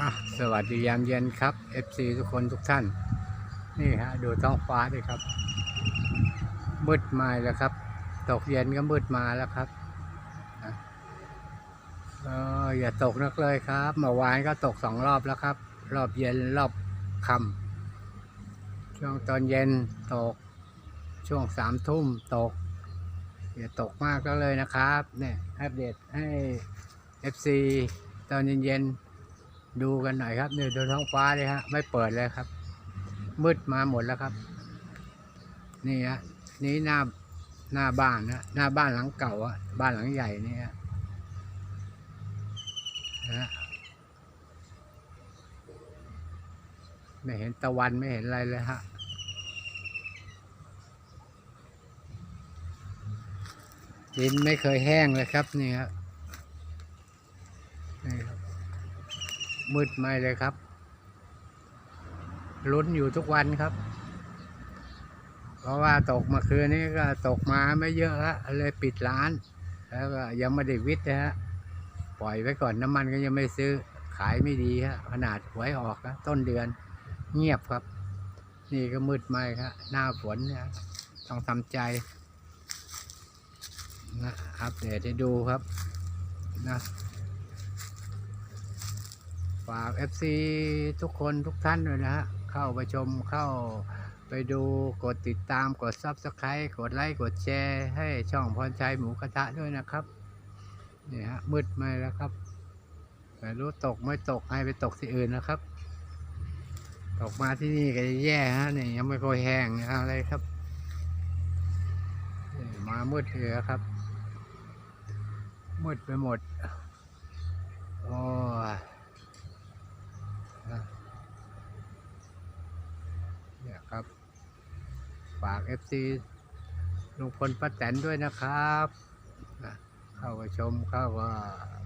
อะสวัสดียามเย็นครับ FC ทุกคนทุกท่าน นี่ฮะดูท้องฟ้าด้วยครับ มืดมาแล้วครับ ตกเย็นก็มืดมาแล้วครับเอออย่าตกนักเลยครับเมื่อวานก็ตกสองรอบแล้วครับ รอบเย็นรอบค่ำช่วงตอนเย็นตก ช่วงสามทุ่มตก อย่าตกมากก็เลยนะครับ เนี่ยอัปเดตให้ FC ตอนเย็นๆ ดูกันหน่อยครับนี่ดูท้องฟ้าเลยฮะ ไม่เปิดเลยครับ มืดมาหมดแล้วครับ นี่ฮะนี่หน้าหน้าบ้านนะหน้าบ้านหลังเก่าอะบ้านหลังใหญ่นี่ฮะนะฮะไม่เห็นตะวันไม่เห็นอะไรเลยฮะดินไม่เคยแห้งเลยครับนี่ครับนี่ครับ มืดไม่เลยครับ ลุ้นอยู่ทุกวันครับ เพราะว่าตกมาคืนนี้ก็ตกมาไม่เยอะฮะเลยปิดร้าน แล้วก็ยังไม่ได้วิทย์นะฮะ ปล่อยไว้ก่อนน้ำมันก็ยังไม่ซื้อ ขายไม่ดีฮะ ขนาดหวยออกนะต้นเดือน เงียบครับ นี่ก็มืดไม่ครับหน้าฝนนี่ยต้องทำใจนะอัปเดตให้ดูครับนะ ฝาก FC ทุกคนทุกท่านด้วยนะฮะ เข้าไปชมเข้าไปดูกดติดตามกด Subscribe กดไลค์กดแชร์ให้ช่องพรชัยหมูกระทะด้วยนะครับนี่ฮะมืดไหมแล้วครับไม่รู้ตกไม่ตกให้ไปตกที่อื่นนะครับ ตกมาที่นี่ก็จะแย่ฮะนี่ยังไม่ค่อยแห้งอะไรครับนี่มามืดเลยครับมืดไปหมดโอ้ยนะเนี่ยครับ ฝาก FC ลุงพลป้าแตนด้วยนะครับนะเข้าไปชมเข้าก็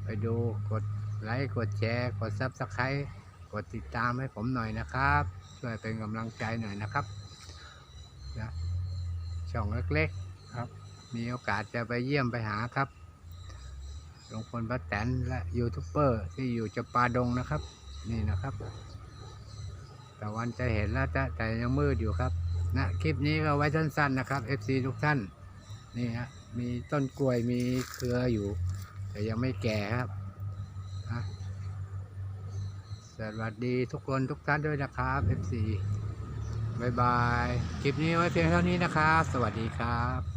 ไปดูกดไลค์กดแชร์ กดซับสไครต์กดติดตามให้ผมหน่อยนะครับ ช่วยเป็นกำลังใจหน่อยนะครับนะช่องเล็กๆครับ มีโอกาสจะไปเยี่ยมไปหาครับลุงพลป้าแตนและยูทูบเบอร์ที่อยู่จะปาดงนะครับ นี่นะครับ แต่วันจะเห็นแล้วแต่แต่ยังมืดอยู่ครับ นะคลิปนี้ก็ไว้สั้นๆนะครับ FC ทุกท่านนี่ฮะมีต้นกล้วยมีเครืออยู่ แต่ยังไม่แก่ครับนะสวัสดีทุกคนทุกท่านด้วยนะครับ FC บายบาย คลิปนี้ไว้เพียงเท่านี้นะครับ สวัสดีครับ